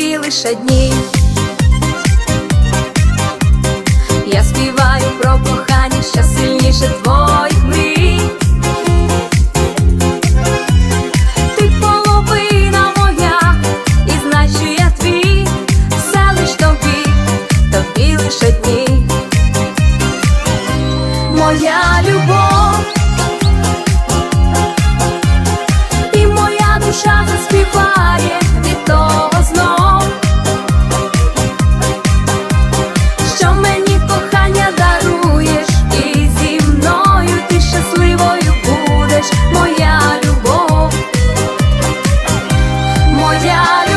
лише дні. Я співаю про кохання ще сильніше твоїх мрій. Ти половина моя, і знай, що я твій, все лиш тобі, тобі лише дні. Моя любов. 家。里